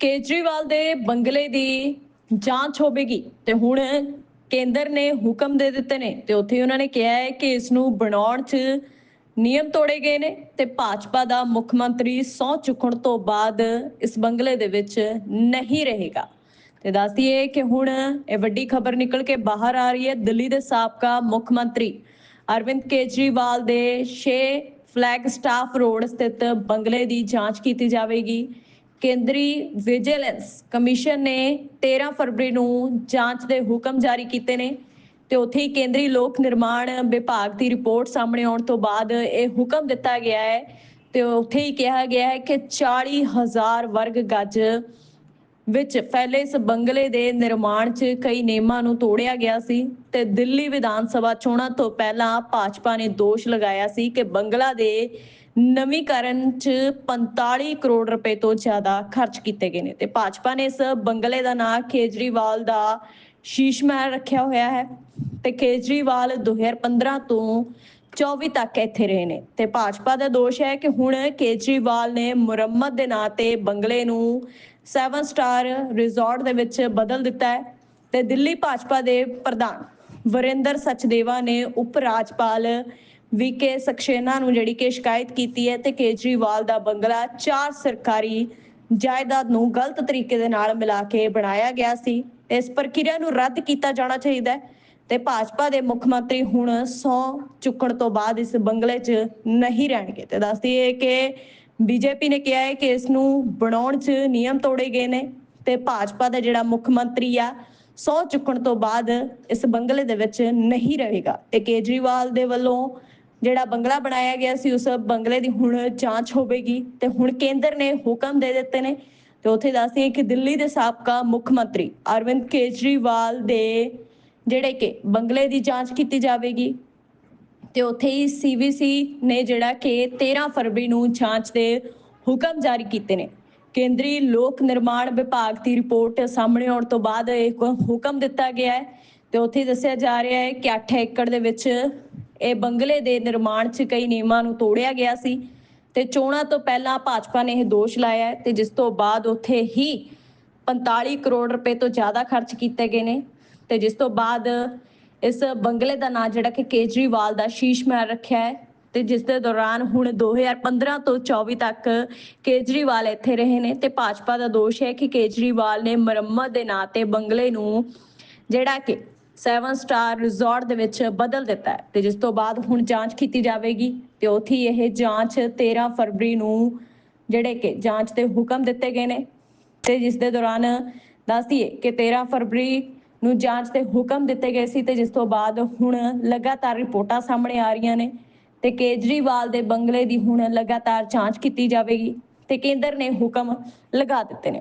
ਕੇਜਰੀਵਾਲ ਦੇ ਬੰਗਲੇ ਦੀ ਜਾਂਚ ਹੋਵੇਗੀ ਤੇ ਹੁਣ ਕੇਂਦਰ ਨੇ ਹੁਕਮ ਦੇ ਦਿੱਤੇ ਨੇ ਤੇ ਉੱਥੇ ਉਹਨਾਂ ਨੇ ਕਿਹਾ ਹੈ ਕਿ ਇਸ ਨੂੰ ਬਣਾਉਣ 'ਚ ਨਿਯਮ ਤੋੜੇ ਗਏ ਨੇ ਤੇ ਭਾਜਪਾ ਦਾ ਮੁੱਖ ਮੰਤਰੀ ਸਹੁੰ ਚੁੱਕਣ ਤੋਂ ਬਾਅਦ ਇਸ ਬੰਗਲੇ ਦੇ ਵਿੱਚ ਨਹੀਂ ਰਹੇਗਾ। ਤੇ ਦੱਸ ਦਈਏ ਕਿ ਹੁਣ ਇਹ ਵੱਡੀ ਖਬਰ ਨਿਕਲ ਕੇ ਬਾਹਰ ਆ ਰਹੀ ਹੈ। ਦਿੱਲੀ ਦੇ ਸਾਬਕਾ ਮੁੱਖ ਮੰਤਰੀ ਅਰਵਿੰਦ ਕੇਜਰੀਵਾਲ ਦੇ 6 ਫਲੈਗ ਸਟਾਫ ਰੋਡ ਸਥਿਤ ਬੰਗਲੇ ਦੀ ਜਾਂਚ ਕੀਤੀ ਜਾਵੇਗੀ। ਕੇਂਦਰੀ ਵਿਜੀਲੈਂਸ ਕਮਿਸ਼ਨ ਨੇ 13 ਫਰਵਰੀ ਨੂੰ ਜਾਂਚ ਦੇ ਹੁਕਮ ਜਾਰੀ ਕੀਤੇ ਨੇ ਤੇ ਉੱਥੇ ਹੀ ਕੇਂਦਰੀ ਲੋਕ ਨਿਰਮਾਣ ਵਿਭਾਗ ਦੀ ਰਿਪੋਰਟ ਸਾਹਮਣੇ ਆਉਣ ਤੋਂ ਬਾਅਦ ਇਹ ਹੁਕਮ ਦਿੱਤਾ ਗਿਆ ਹੈ ਤੇ ਉੱਥੇ ਹੀ ਕਿਹਾ ਗਿਆ ਹੈ ਕਿ 40000 ਵਰਗ ਗੱਜ ਵਿੱਚ ਫੈਲੇ ਇਸ ਬੰਗਲੇ ਦੇ ਨਿਰਮਾਣ 'ਚ ਕਈ ਨਿਯਮਾਂ ਨੂੰ ਤੋੜਿਆ ਗਿਆ ਸੀ ਤੇ ਦਿੱਲੀ ਵਿਧਾਨ ਸਭਾ ਚੋਣਾਂ ਤੋਂ ਪਹਿਲਾਂ ਭਾਜਪਾ ਨੇ ਦੋਸ਼ ਲਗਾਇਆ ਸੀ ਕਿ ਬੰਗਲਾ ਦੇ ਨਵੀਕਰਨ 'ਚ 45 ਕਰੋੜ ਰੁਪਏ ਤੋਂ ਜ਼ਿਆਦਾ ਖਰਚ ਕੀਤੇ ਗਏ ਨੇ ਤੇ ਭਾਜਪਾ ਨੇ ਇਸ ਬੰਗਲੇ ਦਾ ਨਾਂ ਕੇਜਰੀਵਾਲ ਦਾ ਸ਼ੀਸ਼ ਮਹਿਲ ਰੱਖਿਆ ਹੋਇਆ ਹੈ ਤੇ ਕੇਜਰੀਵਾਲ 2015 ਤੋਂ 24 ਤੱਕ ਇੱਥੇ ਰਹੇ ਨੇ ਤੇ ਭਾਜਪਾ ਦਾ ਦੋਸ਼ ਹੈ ਕਿ ਹੁਣ ਕੇਜਰੀਵਾਲ ਨੇ ਮੁਰੰਮਤ ਦੇ ਨਾਂ ਤੇ ਬੰਗਲੇ ਨੂੰ 7 ਸਟਾਰ ਰਿਜ਼ੋਰਟ ਦੇ ਵਿੱਚ ਬਦਲ ਦਿੱਤਾ ਹੈ ਤੇ ਦਿੱਲੀ ਭਾਜਪਾ ਦੇ ਪ੍ਰਧਾਨ ਵਰਿੰਦਰ ਸਚਦੇਵਾ ਨੇ ਉਪ ਰਾਜਪਾਲ ਵੀਕੇ ਸਕਸ਼ੇਨਾ ਨੂੰ ਜਿਹੜੀ ਕਿ ਸ਼ਿਕਾਇਤ ਕੀਤੀ ਹੈ ਤੇ ਕੇਜਰੀਵਾਲ ਦਾ ਬੰਗਲਾ ਚਾਰ ਸਰਕਾਰੀ ਜਾਇਦਾਦ ਨੂੰ ਗਲਤ ਤਰੀਕੇ ਦੇ ਨਾਲ ਮਿਲਾ ਕੇ ਬਣਾਇਆ ਗਿਆ ਸੀ। ਇਸ ਪ੍ਰਕਿਰਿਆ ਨੂੰ ਰੱਦ ਕੀਤਾ ਜਾਣਾ ਚਾਹੀਦਾ ਹੈ ਤੇ ਭਾਜਪਾ ਦੇ ਮੁੱਖ ਮੰਤਰੀ ਹੁਣ ਸੌ ਚੁੱਕਣ ਤੋਂ ਬਾਅਦ ਇਸ ਬੰਗਲੇ 'ਚ ਨਹੀਂ ਰਹਿਣਗੇ। ਤੇ ਦੱਸਦੀ ਹੈ ਕਿ ਬੀਜੇਪੀ ਨੇ ਕਿਹਾ ਹੈ ਕਿ ਇਸ ਨੂੰ ਬਣਾਉਣ 'ਚ ਨਿਯਮ ਤੋੜੇ ਗਏ ਨੇ ਤੇ ਭਾਜਪਾ ਦਾ ਜਿਹੜਾ ਮੁੱਖ ਮੰਤਰੀ ਆ ਸੌ ਚੁੱਕਣ ਤੋਂ ਬਾਅਦ ਇਸ ਬੰਗਲੇ ਦੇ ਵਿੱਚ ਨਹੀਂ ਰਹੇਗਾ। ਤੇ ਕੇਜਰੀਵਾਲ ਦੇ ਵੱਲੋਂ ਜਿਹੜਾ ਬੰਗਲਾ ਬਣਾਇਆ ਗਿਆ ਸੀ, ਉਸ ਬੰਗਲੇ ਦੀ ਹੁਣ ਜਾਂਚ ਹੋਵੇਗੀ ਤੇ ਹੁਣ ਕੇਂਦਰ ਨੇ ਹੁਕਮ ਦੇ ਦਿੱਤੇ ਨੇ ਤੇ ਉੱਥੇ ਦੱਸਦੀ ਕਿ ਦਿੱਲੀ ਦੇ ਸਾਬਕਾ ਮੁੱਖ ਮੰਤਰੀ ਅਰਵਿੰਦ ਕੇਜਰੀਵਾਲ ਦੇ ਜਿਹੜੇ ਕਿ ਬੰਗਲੇ ਦੀ ਜਾਂਚ ਕੀਤੀ ਜਾਵੇਗੀ ਤੇ ਉੱਥੇ ਹੀ ਸੀਵੀਸੀ ਨੇ ਜਿਹੜਾ ਕਿ 13 ਫਰਵਰੀ ਨੂੰ ਜਾਂਚ ਦੇ ਹੁਕਮ ਜਾਰੀ ਕੀਤੇ ਨੇ। ਕੇਂਦਰੀ ਲੋਕ ਨਿਰਮਾਣ ਵਿਭਾਗ ਦੀ ਰਿਪੋਰਟ ਸਾਹਮਣੇ ਆਉਣ ਤੋਂ ਬਾਅਦ ਇੱਕ ਹੁਕਮ ਦਿੱਤਾ ਗਿਆ ਹੈ ਤੇ ਉੱਥੇ ਦੱਸਿਆ ਜਾ ਰਿਹਾ ਹੈ ਕਿ 8 ਏਕੜ ਦੇ ਵਿੱਚ ਇਹ ਬੰਗਲੇ ਦੇ ਨਿਰਮਾਣ 'ਚ ਕਈ ਨਿਯਮਾਂ ਨੂੰ ਤੋੜਿਆ ਗਿਆ ਸੀ ਤੇ ਚੋਣਾਂ ਤੋਂ ਪਹਿਲਾਂ ਭਾਜਪਾ ਨੇ ਇਹ ਦੋਸ਼ ਲਾਇਆ ਹੈ ਤੇ ਜਿਸ ਤੋਂ ਬਾਅਦ ਉੱਥੇ ਹੀ 45 ਕਰੋੜ ਰੁਪਏ ਤੋਂ ਜ਼ਿਆਦਾ ਖਰਚ ਕੀਤੇ ਗਏ ਨੇ ਤੇ ਜਿਸ ਤੋਂ ਬਾਅਦ ਇਸ ਬੰਗਲੇ ਦਾ ਨਾਂ ਜਿਹੜਾ ਕਿ ਕੇਜਰੀਵਾਲ ਦਾ ਸ਼ੀਸ਼ ਮਹਿਲ ਰੱਖਿਆ ਹੈ ਤੇ ਜਿਸ ਦੇ ਦੌਰਾਨ ਹੁਣ 2015 ਤੋਂ 24 ਤੱਕ ਕੇਜਰੀਵਾਲ ਇੱਥੇ ਰਹੇ ਨੇ ਤੇ ਭਾਜਪਾ ਦਾ ਦੋਸ਼ ਹੈ ਕਿ ਕੇਜਰੀਵਾਲ ਨੇ ਮੁਰੰਮਤ ਦੇ ਨਾਂ ਤੇ ਬੰਗਲੇ ਨੂੰ ਜਿਹੜਾ ਕਿ 7 ਸਟਾਰ ਰਿਜ਼ੋਰਟ ਦੇ ਵਿੱਚ ਬਦਲ ਦਿੱਤਾ ਹੈ ਤੇ ਜਿਸ ਤੋਂ ਬਾਅਦ ਹੁਣ ਜਾਂਚ ਕੀਤੀ ਜਾਵੇਗੀ ਤੇ ਉੱਥੇ ਇਹ ਜਾਂਚ 13 ਫਰਵਰੀ ਨੂੰ ਜਿਹੜੇ ਕਿ ਜਾਂਚ ਦੇ ਹੁਕਮ ਦਿੱਤੇ ਗਏ ਨੇ ਤੇ ਜਿਸ ਦੇ ਦੌਰਾਨ ਦੱਸਦੀਏ ਕਿ 13 ਫਰਵਰੀ ਨੂੰ ਜਾਂਚ ਦੇ ਹੁਕਮ ਦਿੱਤੇ ਗਏ ਸੀ ਤੇ ਜਿਸ ਤੋਂ ਬਾਅਦ ਹੁਣ ਲਗਾਤਾਰ ਰਿਪੋਰਟਾਂ ਸਾਹਮਣੇ ਆ ਰਹੀਆਂ ਨੇ ਤੇ ਕੇਜਰੀਵਾਲ ਦੇ ਬੰਗਲੇ ਦੀ ਹੁਣ ਲਗਾਤਾਰ ਜਾਂਚ ਕੀਤੀ ਜਾਵੇਗੀ ਤੇ ਕੇਂਦਰ ਨੇ ਹੁਕਮ ਲਗਾ ਦਿੱਤੇ ਨੇ।